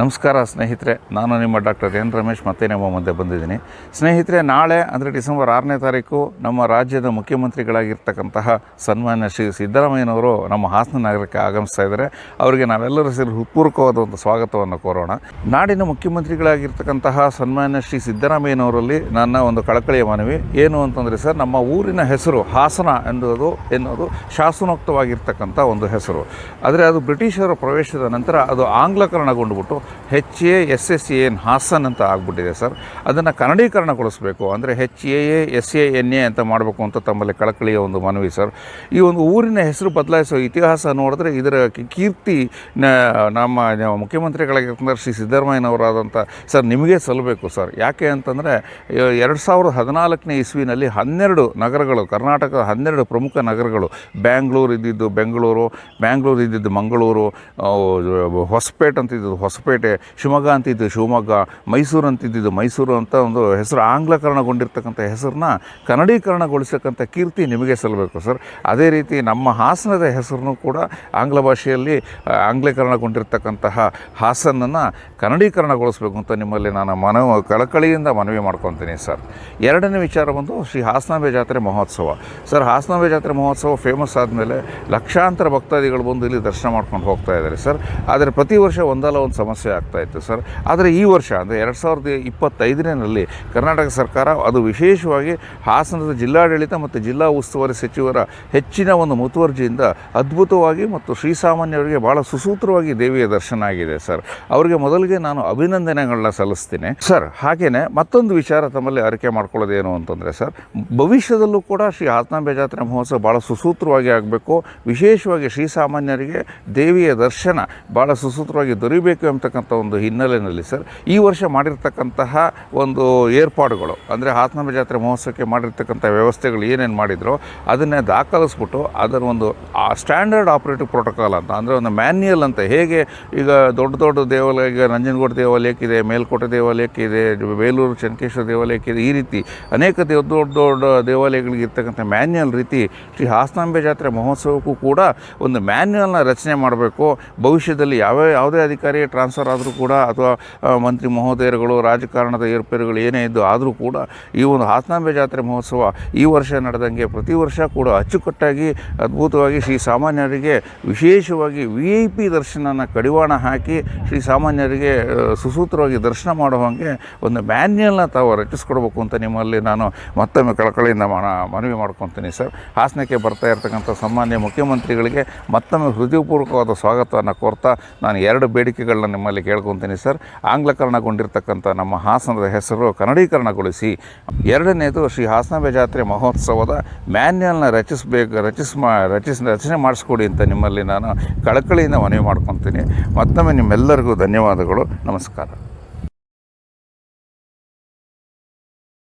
ನಮಸ್ಕಾರ ಸ್ನೇಹಿತರೆ, ನಾನು ನಿಮ್ಮ ಡಾಕ್ಟರ್ ಎನ್ ರಮೇಶ್, ಮತ್ತೆ ನಿಮ್ಮ ಮುಂದೆ ಬಂದಿದ್ದೀನಿ. ಸ್ನೇಹಿತರೆ, ನಾಳೆ, ಅಂದರೆ ಡಿಸೆಂಬರ್ ಆರನೇ ತಾರೀಕು, ನಮ್ಮ ರಾಜ್ಯದ ಮುಖ್ಯಮಂತ್ರಿಗಳಾಗಿರ್ತಕ್ಕಂತಹ ಸನ್ಮಾನ್ಯ ಶ್ರೀ ಸಿದ್ದರಾಮಯ್ಯನವರು ನಮ್ಮ ಹಾಸನ ನಗರಕ್ಕೆ ಆಗಮಿಸ್ತಾ ಇದ್ದಾರೆ. ಅವರಿಗೆ ನಾವೆಲ್ಲರೂ ಸೇರಿ ಹೃತ್ಪೂರ್ವಕವಾದ ಒಂದು ಸ್ವಾಗತವನ್ನು ಕೋರೋಣ. ನಾಡಿನ ಮುಖ್ಯಮಂತ್ರಿಗಳಾಗಿರ್ತಕ್ಕಂತಹ ಸನ್ಮಾನ್ಯ ಶ್ರೀ ಸಿದ್ದರಾಮಯ್ಯನವರಲ್ಲಿ ನನ್ನ ಒಂದು ಕಳಕಳಿಯ ಮನವಿ. ಏನು ಅಂತಂದರೆ ಸರ್, ನಮ್ಮ ಊರಿನ ಹೆಸರು ಹಾಸನ ಎನ್ನುವುದು ಎನ್ನುವುದು ಶಾಸನೋಕ್ತವಾಗಿರ್ತಕ್ಕಂಥ ಒಂದು ಹೆಸರು. ಆದರೆ ಅದು ಬ್ರಿಟಿಷರ ಪ್ರವೇಶದ ನಂತರ ಅದು ಆಂಗ್ಲಕರಣಗೊಂಡುಬಿಟ್ಟು H A S S A N Hassan ಅಂತ ಆಗ್ಬಿಟ್ಟಿದೆ ಸರ್. ಅದನ್ನು ಕನ್ನಡೀಕರಣಗೊಳಿಸಬೇಕು. ಅಂದರೆ H A A S A N A ಅಂತ ಮಾಡಬೇಕು ಅಂತ ತಮ್ಮಲ್ಲಿ ಕಳಕಳಿಯ ಒಂದು ಮನವಿ ಸರ್. ಈ ಒಂದು ಊರಿನ ಹೆಸರು ಬದಲಾಯಿಸೋ ಇತಿಹಾಸ ನೋಡಿದ್ರೆ ಇದರ ಕೀರ್ತಿ ನಮ್ಮ ಮುಖ್ಯಮಂತ್ರಿಗಳಾಗಿರ್ತಂದ್ರೆ ಶ್ರೀ ಸಿದ್ದರಾಮಯ್ಯನವರಾದಂಥ ಸರ್ ನಿಮಗೆ ಸಲ್ಲಬೇಕು ಸರ್. ಯಾಕೆ ಅಂತಂದರೆ ಎರಡು ಸಾವಿರದ ಹದಿನಾಲ್ಕನೇ ಇಸ್ವಿನಲ್ಲಿ ಹನ್ನೆರಡು ನಗರಗಳು, ಕರ್ನಾಟಕದ ಹನ್ನೆರಡು ಪ್ರಮುಖ ನಗರಗಳು, ಬ್ಯಾಂಗ್ಳೂರು ಇದ್ದಿದ್ದು ಬೆಂಗಳೂರು, ಬ್ಯಾಂಗ್ಳೂರು ಇದ್ದಿದ್ದು ಮಂಗಳೂರು ಹೊಸಪೇಟೆ ಅಂತ ಇದ್ದಿದ್ದು ಹೊಸಪೇಟೆ ಶಿವಮೊಗ್ಗ ಅಂತಿದ್ದು ಶಿವಮೊಗ್ಗ, ಮೈಸೂರು ಅಂತಿದ್ದು ಮೈಸೂರು ಅಂತ ಒಂದು ಹೆಸರು ಆಂಗ್ಲಕರಣಗೊಂಡಿರ್ತಕ್ಕಂಥ ಹೆಸರನ್ನ ಕನ್ನಡೀಕರಣಗೊಳಿಸ್ತಕ್ಕಂಥ ಕೀರ್ತಿ ನಿಮಗೆ ಸಲ್ಲಬೇಕು ಸರ್. ಅದೇ ರೀತಿ ನಮ್ಮ ಹಾಸನದ ಹೆಸರನ್ನು ಕೂಡ ಆಂಗ್ಲ ಭಾಷೆಯಲ್ಲಿ ಆಂಗ್ಲೀಕರಣಗೊಂಡಿರ್ತಕ್ಕಂತಹ ಹಾಸನನ್ನು ಕನ್ನಡೀಕರಣಗೊಳಿಸಬೇಕು ಅಂತ ನಿಮ್ಮಲ್ಲಿ ನಾನು ಮನವ ಕಳಕಳಿಯಿಂದ ಮನವಿ ಮಾಡ್ಕೊತೀನಿ ಸರ್. ಎರಡನೇ ವಿಚಾರ ಬಂದು ಶ್ರೀ ಹಾಸನಾಂಬೆ ಜಾತ್ರೆ ಮಹೋತ್ಸವ. ಸರ್, ಹಾಸನಾಂಬೆ ಜಾತ್ರೆ ಮಹೋತ್ಸವ ಫೇಮಸ್ ಆದಮೇಲೆ ಲಕ್ಷಾಂತರ ಭಕ್ತಾದಿಗಳು ಬಂದು ಇಲ್ಲಿ ದರ್ಶನ ಮಾಡ್ಕೊಂಡು ಹೋಗ್ತಾ ಇದ್ದಾರೆ ಸರ್. ಆದರೆ ಪ್ರತಿ ವರ್ಷ ಒಂದಲ್ಲ ಒಂದು ಸಮಸ್ಯೆ ಆಗ್ತಾ ಇತ್ತು ಸರ್. ಆದರೆ ಈ ವರ್ಷ, ಅಂದರೆ ಎರಡು ಸಾವಿರದ ಇಪ್ಪತ್ತೈದನೇನಲ್ಲಿ ಕರ್ನಾಟಕ ಸರ್ಕಾರ ಅದು ವಿಶೇಷವಾಗಿ ಹಾಸನದ ಜಿಲ್ಲಾಡಳಿತ ಮತ್ತು ಜಿಲ್ಲಾ ಉಸ್ತುವಾರಿ ಸಚಿವರ ಹೆಚ್ಚಿನ ಒಂದು ಮುತುವರ್ಜಿಯಿಂದ ಅದ್ಭುತವಾಗಿ ಮತ್ತು ಶ್ರೀಸಾಮಾನ್ಯರಿಗೆ ಭಾಳ ಸುಸೂತ್ರವಾಗಿ ದೇವಿಯ ದರ್ಶನ ಆಗಿದೆ ಸರ್. ಅವರಿಗೆ ಮೊದಲಿಗೆ ನಾನು ಅಭಿನಂದನೆಗಳನ್ನ ಸಲ್ಲಿಸ್ತೀನಿ. ಸರ್ ಹಾಗೆಯೇ ಮತ್ತೊಂದು ವಿಚಾರ ತಮ್ಮಲ್ಲಿ ಅರಿಕೆ ಮಾಡ್ಕೊಳ್ಳೋದೇನು ಅಂತಂದರೆ ಸರ್, ಭವಿಷ್ಯದಲ್ಲೂ ಕೂಡ ಶ್ರೀ ಹಾಸನಾಂಬೆ ಜಾತ್ರೆ ಮಹೋತ್ಸವ ಭಾಳ ಸುಸೂತ್ರವಾಗಿ ಆಗಬೇಕು. ವಿಶೇಷವಾಗಿ ಶ್ರೀಸಾಮಾನ್ಯರಿಗೆ ದೇವಿಯ ದರ್ಶನ ಭಾಳ ಸುಸೂತ್ರವಾಗಿ ದೊರೀಬೇಕು ಎಂಬತಕ್ಕಂಥ ಒಂದು ಹಿನ್ನೆಲೆಯಲ್ಲಿ ಸರ್, ಈ ವರ್ಷ ಮಾಡಿರ್ತಕ್ಕಂತಹ ಒಂದು ಏರ್ಪಾಡುಗಳು, ಅಂದರೆ ಹಾಸನಾಂಬೆ ಜಾತ್ರೆ ಮಹೋತ್ಸವಕ್ಕೆ ಮಾಡಿರ್ತಕ್ಕಂಥ ವ್ಯವಸ್ಥೆಗಳು ಏನೇನು ಮಾಡಿದ್ರು ಅದನ್ನೇ ದಾಖಲಿಸ್ಬಿಟ್ಟು ಅದರ ಒಂದು, ಆ ಸ್ಟ್ಯಾಂಡರ್ಡ್ ಆಪರೇಟಿವ್ ಪ್ರೋಟೋಕಾಲ್ ಅಂತ, ಅಂದರೆ ಒಂದು ಮ್ಯಾನ್ಯಲ್ ಅಂತ ಹೇಗೆ ಈಗ ದೊಡ್ಡ ದೊಡ್ಡ ದೇವಾಲಯ, ಈಗ ನಂಜನಗೂಡು ದೇವಾಲಯಕ್ಕಿದೆ ಮೇಲ್ಕೋಟೆ ದೇವಾಲಯಕ್ಕಿದೆ ಬೇಲೂರು ದೇವಾಲಯಕ್ಕೆ ದೇವಾಲಯಕ್ಕಿದೆ ಈ ರೀತಿ ಅನೇಕ ದೇವ, ದೊಡ್ಡ ದೊಡ್ಡ ದೇವಾಲಯಗಳಿಗೆ ಇರ್ತಕ್ಕಂಥ ಮ್ಯಾನ್ಯಲ್ ರೀತಿ ಶ್ರೀ ಹಾಸನಾಂಬೆ ಜಾತ್ರೆ ಮಹೋತ್ಸವಕ್ಕೂ ಕೂಡ ಒಂದು ಮ್ಯಾನ್ಯಲ್ನ ರಚನೆ ಮಾಡಬೇಕು. ಭವಿಷ್ಯದಲ್ಲಿ ಯಾವ ಯಾವುದೇ ಅಧಿಕಾರಿ ಟ್ರಾನ್ಸ್ಫರ್ ಆದರೂ ಕೂಡ ಅಥವಾ ಮಂತ್ರಿ ಮಹೋದಯರುಗಳು, ರಾಜಕಾರಣದ ಏರ್ಪೇರುಗಳು ಏನೇ ಇದ್ದು ಆದರೂ ಕೂಡ ಈ ಒಂದು ಹಾಸನಾಂಬೆ ಜಾತ್ರೆ ಮಹೋತ್ಸವ ಈ ವರ್ಷ ನಡೆದಂಗೆ ಪ್ರತಿ ವರ್ಷ ಕೂಡ ಅಚ್ಚುಕಟ್ಟಾಗಿ, ಅದ್ಭುತವಾಗಿ ಶ್ರೀ ಸಾಮಾನ್ಯರಿಗೆ ವಿಶೇಷವಾಗಿ ವಿ ಐ ಪಿ ದರ್ಶನನ ಕಡಿವಾಣ ಹಾಕಿ ಶ್ರೀ ಸಾಮಾನ್ಯರಿಗೆ ಸುಸೂತ್ರವಾಗಿ ದರ್ಶನ ಮಾಡೋ ಹಾಗೆ ಒಂದು ಮ್ಯಾನ್ಯಲ್ನ ತಾವು ರಚಿಸ್ಕೊಡ್ಬೇಕು ಅಂತ ನಿಮ್ಮಲ್ಲಿ ನಾನು ಮತ್ತೊಮ್ಮೆ ಕಳಕಳಿಯಿಂದ ಮನ, ಮನವಿ ಮಾಡ್ಕೊತೀನಿ ಸರ್. ಹಾಸನಕ್ಕೆ ಬರ್ತಾ ಇರತಕ್ಕಂಥ ಸಾಮಾನ್ಯ ಮುಖ್ಯಮಂತ್ರಿಗಳಿಗೆ ಮತ್ತೊಮ್ಮೆ ಹೃದಯಪೂರ್ವಕವಾದ ಸ್ವಾಗತವನ್ನು ಕೋರ್ತಾ ನಾನು ಎರಡು ಬೇಡಿಕೆಗಳನ್ನ ನಿಮ್ಮಲ್ಲಿ ಕೇಳ್ಕೊತೀನಿ ಸರ್. ಆಂಗ್ಲಕರಣಗೊಂಡಿರ್ತಕ್ಕಂಥ ನಮ್ಮ ಹಾಸನದ ಹೆಸರು ಕನ್ನಡೀಕರಣಗೊಳಿಸಿ ಎರಡನೇದು ಶ್ರೀ ಹಾಸನಾಂಬೆ ಜಾತ್ರೆ ಮಹೋತ್ಸವದ ಮ್ಯಾನ್ಯಲ್ನ ರಚಿಸಬೇಕು ರಚಿಸ್ ಮಾ ರಚಿಸ್ ರಚನೆ ಮಾಡಿಸ್ಕೊಡಿ ಅಂತ ನಿಮ್ಮಲ್ಲಿ ನಾನು ಕಳಕಳಿಯಿಂದ ಮನವಿ ಮಾಡ್ಕೊತೀನಿ. ಮತ್ತೊಮ್ಮೆ ನಿಮ್ಮೆಲ್ಲರಿಗೂ ಧನ್ಯವಾದಗಳು. ನಮಸ್ಕಾರ.